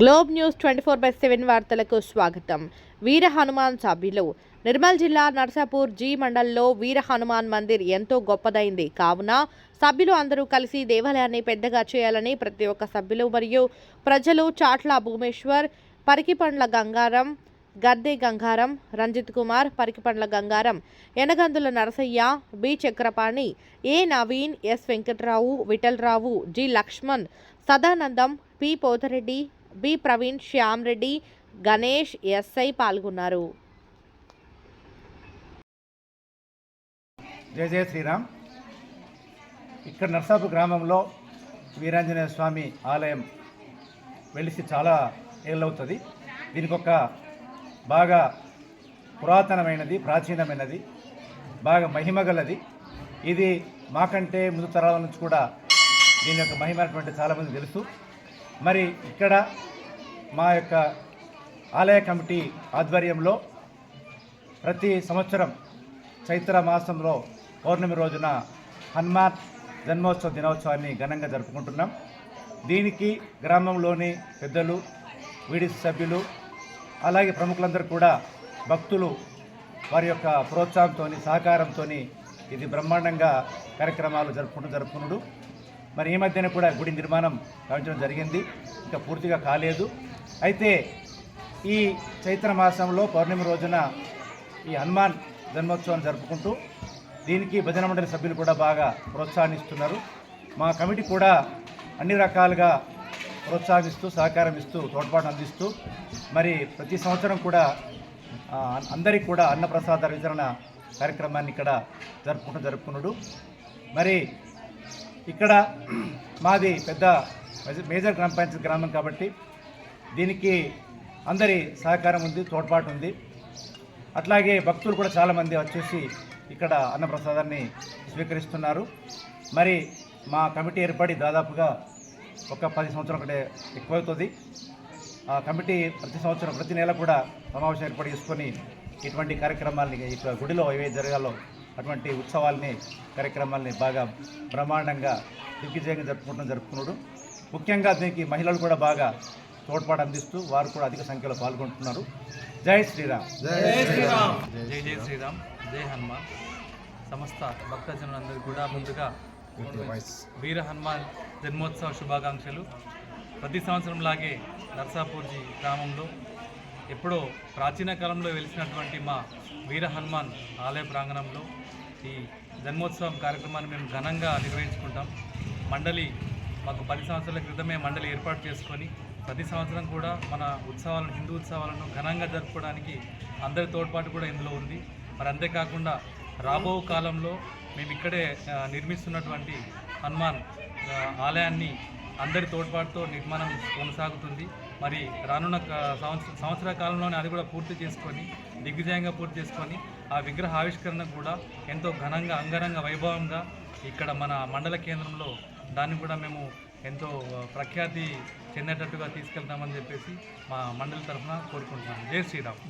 Globe news twenty four by seven వార్తలకు స్వాగతం. వీర హనుమాన్ సభ్యులు. నిర్మల్ జిల్లా నర్సాపూర్ జీ మండల్లో వీర హనుమాన్ మందిర్ ఎంతో గొప్పదైంది. కావున సభ్యులు అందరూ కలిసి దేవాలయాన్ని పెద్దగా చేయాలని ప్రతి ఒక్క సభ్యులు మరియు ప్రజలు Chatla Bhumeshwar Parikipandla Gangaram Gadde Gangaram Ranjith Kumar Parikipandla Gangaram Enagandula Narasaiah B Chakrapani A Naveen S Venkatrao Vittalrao G Lakshman Sadanandam P Pothareddy B. Praveen Shyam Reddy Ganesh SI పాల్గొన్నారు. జయ జయ శ్రీరామ్. ఇక్కడ నర్సాపు గ్రామంలో వీరాంజనేయ స్వామి ఆలయం వెలిసి చాలా ఏళ్ళవుతుంది. దీనికి ఒక బాగా పురాతనమైనది ప్రాచీనమైనది బాగా మహిమగలది. ఇది మాకంటే ముందు తరాల నుంచి కూడా దీని యొక్క మహిమైనటువంటి చాలామంది తెలుసు. మరి ఇక్కడ మా యొక్క ఆలయ కమిటీ ఆధ్వర్యంలో ప్రతి సంవత్సరం చైత్ర మాసంలో పౌర్ణమి రోజున హనుమాన్ జన్మోత్సవ దినోత్సవాన్ని ఘనంగా జరుపుకుంటున్నాం. దీనికి గ్రామంలోని పెద్దలు వీడి సభ్యులు అలాగే ప్రముఖులందరూ కూడా భక్తులు వారి యొక్క ప్రోత్సాహంతో సహకారంతో ఇది బ్రహ్మాండంగా కార్యక్రమాలు జరుపుకుంటూ జరుపుకున్నాడు మరి ఈ మధ్యన కూడా గుడి నిర్మాణం కావించడం జరిగింది. ఇంకా పూర్తిగా కాలేదు. అయితే ఈ చైత్ర మాసంలో పౌర్ణమి రోజున ఈ హనుమాన్ జన్మోత్సవాన్ని జరుపుకుంటూ దీనికి భజన మండలి సభ్యులు కూడా బాగా ప్రోత్సాహనిస్తున్నారు మా కమిటీ కూడా అన్ని రకాలుగా ప్రోత్సాహిస్తూ సహకారం ఇస్తూ తోడ్పాటు అందిస్తూ మరి ప్రతి సంవత్సరం కూడా అందరికీ కూడా అన్నప్రసాద వితరణ కార్యక్రమాన్ని ఇక్కడ జరుపుకుంటూ జరుపుకున్నాడు. మరి ఇక్కడ మాది పెద్ద మేజర్ గ్రామ పంచాయతీ గ్రామం కాబట్టి దీనికి అందరి సహకారం ఉంది తోడ్పాటు ఉంది. అట్లాగే భక్తులు కూడా చాలామంది వచ్చేసి ఇక్కడ అన్నప్రసాదాన్ని స్వీకరిస్తున్నారు. మరి మా కమిటీ ఏర్పడి దాదాపుగా ఒక పది సంవత్సరం ఒకటే ఎక్కువవుతుంది. ఆ కమిటీ ప్రతి సంవత్సరం ప్రతి నెల కూడా సమావేశం ఏర్పాటు చేసుకొని ఇటువంటి కార్యక్రమాలని ఇక్కడ గుడిలో ఏవైతే జరగాలో అటువంటి ఉత్సవాల్ని కార్యక్రమాల్ని బాగా బ్రహ్మాండంగా దిగ్విజయంగా జరుపుకుంటూ జరుపుకున్నాడు. ముఖ్యంగా దీనికి మహిళలు కూడా బాగా తోడ్పాటు అందిస్తూ వారు కూడా అధిక సంఖ్యలో పాల్గొంటున్నారు. జై శ్రీరామ్. జై జై శ్రీరామ్. జై హనుమాన్. సమస్త భక్తజనులందరికీ కూడా ముందుగా వీర హనుమాన్ జన్మోత్సవ శుభాకాంక్షలు. ప్రతి సంవత్సరం లాగే నర్సాపూర్జీ గ్రామంలో ఎప్పుడో ప్రాచీన కాలంలో వెలిసినటువంటి మా వీర హనుమాన్ ఆలయ ప్రాంగణంలో ఈ జన్మోత్సవం కార్యక్రమాన్ని మేము ఘనంగా నిర్వహించుకుంటాం. మండలి మాకు పది సంవత్సరాల క్రితమే మండలి ఏర్పాటు చేసుకొని ప్రతి సంవత్సరం కూడా మన ఉత్సవాలను హిందూ ఉత్సవాలను ఘనంగా జరుపుకోవడానికి అందరి తోడ్పాటు కూడా ఇందులో ఉంది. మరి అంతేకాకుండా రాబో కాలంలో మేము ఇక్కడే నిర్మిస్తున్నటువంటి హనుమాన్ ఆలయాన్ని అందరి తోడ్పాటుతో నిర్మాణం కొనసాగుతుంది. మరి రానున్న సంవత్సర కాలంలోనే అది కూడా పూర్తి చేసుకొని దిగ్విజయంగా పూర్తి చేసుకొని ఆ విగ్రహ ఆవిష్కరణ కూడా ఎంతో ఘనంగా అంగరంగ వైభవంగా ఇక్కడ మన మండల కేంద్రంలో దాన్ని కూడా మేము ఎంతో ప్రఖ్యాతి చెందేటట్టుగా తీసుకెళ్తామని చెప్పేసి మా మండలి తరఫున కోరుకుంటున్నాం జై శ్రీరామ్.